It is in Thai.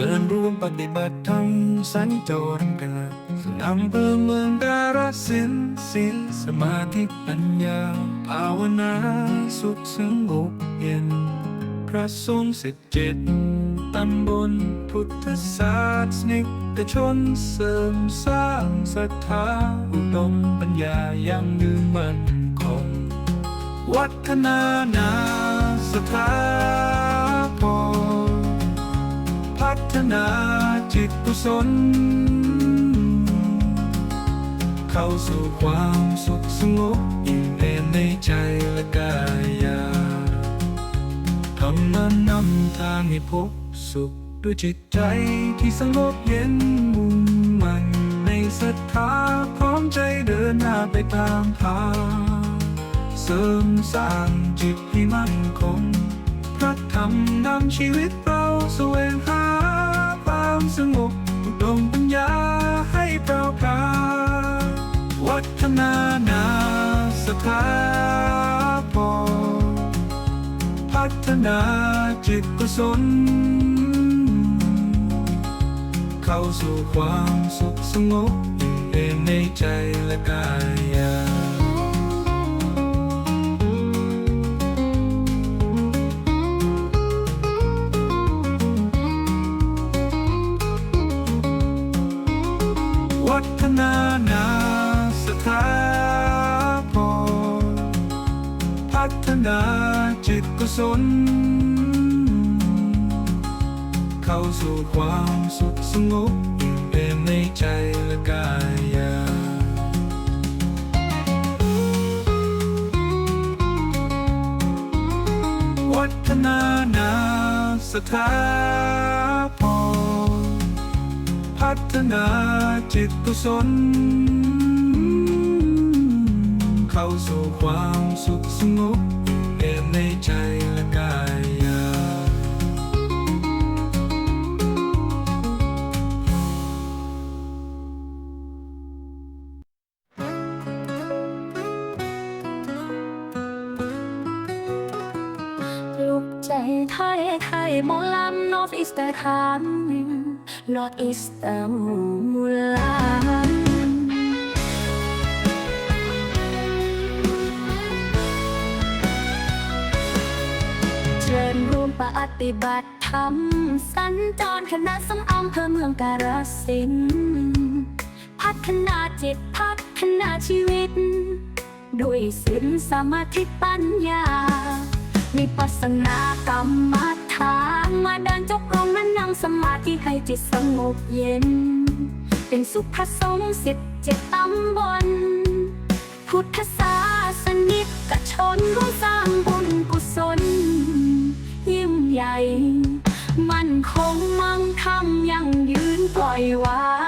ชิญร่วมปฏิบัติธรรมสัญจรกันอำเภอเมืองกาฬสินธุ์ศีลสมาธิปัญญา ภาวนาสุขสงบเย็น พระทรงสิทธิจิตตำบลพุทธศาสนิกชนเสริมสร้างศรัทธาอุดมปัญญาอยังยืนมั่นคงวัฒนานาสถาพรพั ฒนาจิตกุศล เข้าสู่ความสุขสงบอิ่มเอมในใจและกายาธรรมนำทางให้พบสุขด้วยจิตใจที่สงบเย็นมุ่งมั่นในศรัทธาพร้อมใจเดินหน้าไปตามทางเสริมสร้างจิตให้มั่นคงพระธรรมนำชีวิตเราสวงหา ความสงบอุดมปัญญาให้เปล่าพราวัฒนานาสถาพรพัฒนาจิตกุศลเข้าสู่ความสุขสงบอิ่มเอมในใจและกาย วัฒนานาสถาพรพัฒนาจิตกุศล เข้าสู่ความสุขสงบอิ่มในใจและกายาวัฒนานาสถา พัฒนาจิตกุศลเข้าสู่ความสุขสงบเอมในใจและกายาลูกใจไทยไทยหมอลำ North East แต่คาน มูลานเชิญร่วมปฏิบัติธรรมสัญจรคณะสำอำเภอเมืองกาฬสินธุ์พัฒนาจิตพัฒนาชีวิต ด้วยศีลสมาธิปัญญาวิปัสสนากรรมฐานมาเดินจกลง นั่งสมาธิให้จิตสงบเย็น เป็นสุขสมสิทธิ์เจ็ดตำบล พุทธศาสนิกชนร่วมสร้างบุญกุศล ยิ่งใหญ่ มันคงมั่งคั่งยั่งยืนปล่อยวาง